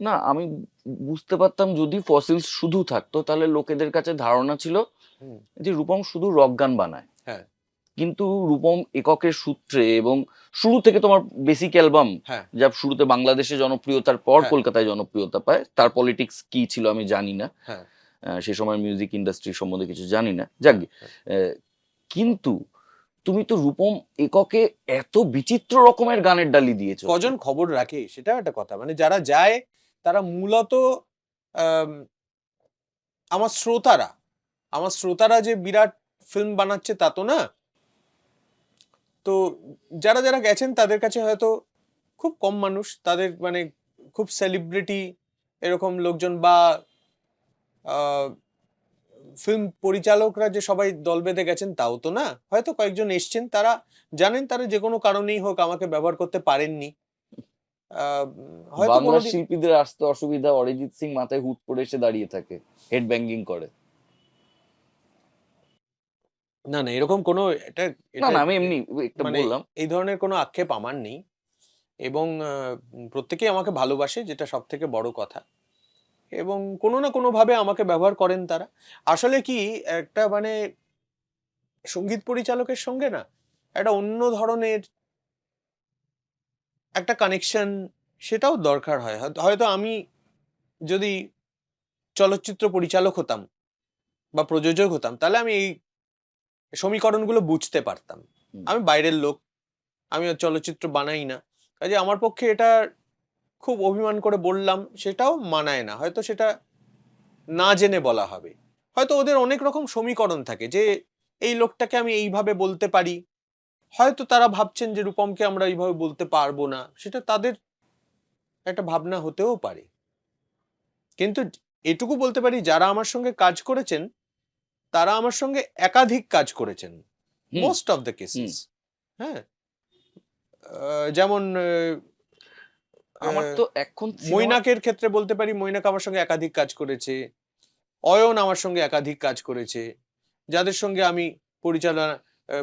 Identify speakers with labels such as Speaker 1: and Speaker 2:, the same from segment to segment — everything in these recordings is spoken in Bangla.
Speaker 1: না আমি বুঝতে পারতাম যদি ফসিলস শুধু থাকতো তাহলে লোকেদের কাছে ধারণা ছিল যে রূপম শুধু রক গান বানায়
Speaker 2: হ্যাঁ।
Speaker 1: কিন্তু রূপম এককের সূত্রে এবং শুরু থেকে তোমার বেসিক অ্যালবাম। যা শুরুতে বাংলাদেশে জনপ্রিয়তার পর
Speaker 2: হ্যাঁ।
Speaker 1: কলকাতায় জনপ্রিয়তা পায় তার পলিটিক্স কি ছিল আমি জানি না
Speaker 2: হ্যাঁ।
Speaker 1: সে সময় মিউজিক ইন্ডাস্ট্রি সম্বন্ধে কিছু জানি না যাক কিন্তু তুমি তো রূপম এককে এত বিচিত্র রকমের গানের ডালি দিয়েছ
Speaker 2: কজন খবর রাখে সেটাও একটা কথা মানে যারা যায় তারা মূলত আমার শ্রোতারা আমার শ্রোতারা যে বিরাট ফিল্ম বানাচ্ছে তা তো না। তো যারা যারা গেছেন তাদের কাছে হয়তো খুব কম মানুষ, তাদের মানে খুব সেলিব্রিটি এরকম লোকজন বা ফিল্ম পরিচালকরা যে সবাই দল বেঁধে গেছেন তাও তো না। হয়তো কয়েকজন এসছেন, তারা জানেন তারা যে কোনো কারণেই হোক আমাকে ব্যবহার করতে পারেননি।
Speaker 1: বাংলা শিল্পীদের আসতে অসুবিধা অরিজিৎ সিং মাথায় হুট করে এসে দাঁড়িয়ে থাকে হেড ব্যাঙ্গিং করে।
Speaker 2: না না এরকম কোনো এটা
Speaker 1: না না আমি এমনি একটা
Speaker 2: মানে
Speaker 1: বললাম।
Speaker 2: এই ধরনের কোনো আক্ষেপ আমার নেই। এবং আহ, প্রত্যেকেই আমাকে ভালোবাসে যেটা সব থেকে বড় কথা। এবং কোনো না কোনো ভাবে আমাকে ব্যবহার করেন তারা। আসলে কি একটা মানে সংগীত পরিচালকের সঙ্গে না একটা অন্য ধরনের একটা কানেকশন সেটাও দরকার হয়। হয়তো- হয়তো আমি যদি চলচ্চিত্র পরিচালক হতাম বা প্রযোজক হতাম তাহলে আমি এই সমীকরণগুলো বুঝতে পারতাম। আমি বাইরের লোক আমি চলচ্চিত্র বানাই না। কাজে আমার পক্ষে এটা খুব অভিমান করে বললাম সেটাও মানায় না। হয়তো সেটা না জেনে বলা হবে। হয়তো ওদের অনেক রকম সমীকরণ থাকে যে এই লোকটাকে আমি এইভাবে বলতে পারি হয়তো তারা ভাবছেন যে রূপমকে আমরা এইভাবে বলতে পারব না সেটা তাদের একটা ভাবনা হতেও পারে। কিন্তু এটুকু বলতে পারি যারা আমার সঙ্গে কাজ করেছেন তারা আমার সঙ্গে একাধিক কাজ করেছেন মোস্ট অফ দ্য কেসেস হ্যাঁ? যেমন
Speaker 1: আমার তো এখন
Speaker 2: মৈনাকের ক্ষেত্রে বলতে পারি মৈনাক আমার সঙ্গে একাধিক কাজ করেছে অয়ন আমার সঙ্গে একাধিক কাজ করেছে যাদের সঙ্গে আমি পরিচালনা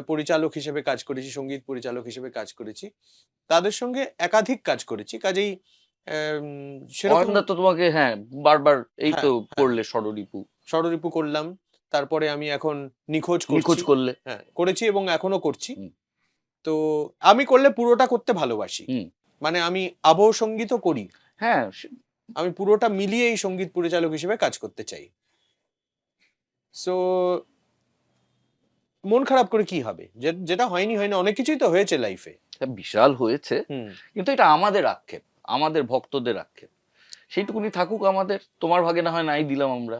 Speaker 2: পরিচালক হিসেবে কাজ করেছি সংগীত পরিচালক হিসেবে কাজ করেছি। তাদের সঙ্গে একাধিক কাজ করেছি কাজেই সেরকম
Speaker 1: তো তোমাকে হ্যাঁ বারবার এই
Speaker 2: হ্যাঁ,
Speaker 1: তো
Speaker 2: হ্যাঁ।
Speaker 1: করলে ষড়রিপু
Speaker 2: ষড়রিপু করলাম তারপরে আমি এখন নিখোঁজ
Speaker 1: নিখোঁজ করলে।
Speaker 2: হ্যাঁ করেছি এবং এখনও করছি। তো আমি করলে পুরোটা করতে ভালোবাসি। মানে আমি আবহ সঙ্গীতও করি।
Speaker 1: হ্যাঁ
Speaker 2: আমি পুরোটা মিলিয়ে এই সংগীত পরিচালক হিসেবে কাজ করতে চাই। সো মন খারাপ করে কি হবে? যেটা হয়নি হয়নি অনেক কিছুই তো হয়েছে লাইফে
Speaker 1: বিশাল হয়েছে। কিন্তু এটা আমাদের আক্ষেপ আমাদের ভক্তদের আক্ষেপ। সেইটুকুনি থাকুক আমাদের তোমার ভাগে না হয় নাই দিলাম আমরা।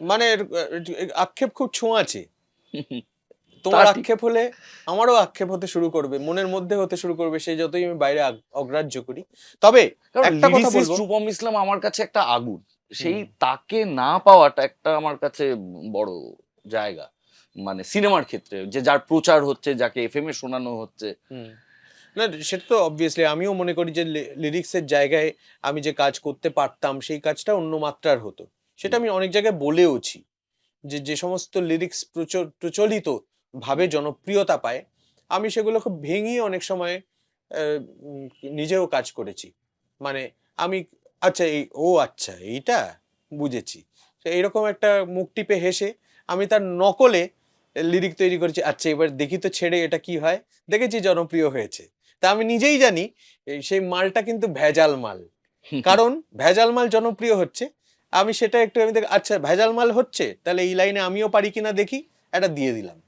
Speaker 2: মানে আক্ষেপ খুব ছোঁয়াচে। তোমার আক্ষেপ হলে আমারও আক্ষেপ হতে শুরু করবে মনের মধ্যে হতে শুরু করবে সেই যতই আমি বাইরে অগ্রাহ্য করি। তবে একটা কথা বলব।
Speaker 1: রূপম ইসলাম আমার কাছে একটা আগুন। সেই তাকে না পাওয়াটা একটা আমার কাছে বড় জায়গা। মানে সিনেমার ক্ষেত্রে যে যার প্রচার হচ্ছে যাকে এফ এম এ শোনানো হচ্ছে।
Speaker 2: না সেটা তো অবভিয়াসলি আমিও মনে করি যে লিরিক্সের জায়গায় আমি যে কাজ করতে পারতাম সেই কাজটা অন্য মাত্রার হতো। সেটা আমি অনেক জায়গায় বলেওছি যে যে সমস্ত লিরিক্স প্রচলিত ভাবে জনপ্রিয়তা পায় আমি সেগুলোকে ভেঙিয়ে অনেক সময় নিজেও কাজ করেছি। মানে আমি আচ্ছা এই ও আচ্ছা এইটা বুঝেছি। তো এইরকম একটা মুখ টিপে হেসে আমি তার নকলে লিরিক তৈরি করেছি আচ্ছা এবার দেখি তো ছেড়ে এটা কি হয়? দেখেছি জনপ্রিয় হয়েছে। তা আমি নিজেই জানি সেই মালটা কিন্তু ভেজাল মাল। কারণ ভেজাল মাল জনপ্রিয় হচ্ছে। আমি সেটা একটু আমি দেখ আচ্ছা ভেজাল মাল হচ্ছে তাহলে এই লাইনে আমিও পারি কিনা দেখি এটা দিয়ে দিলাম।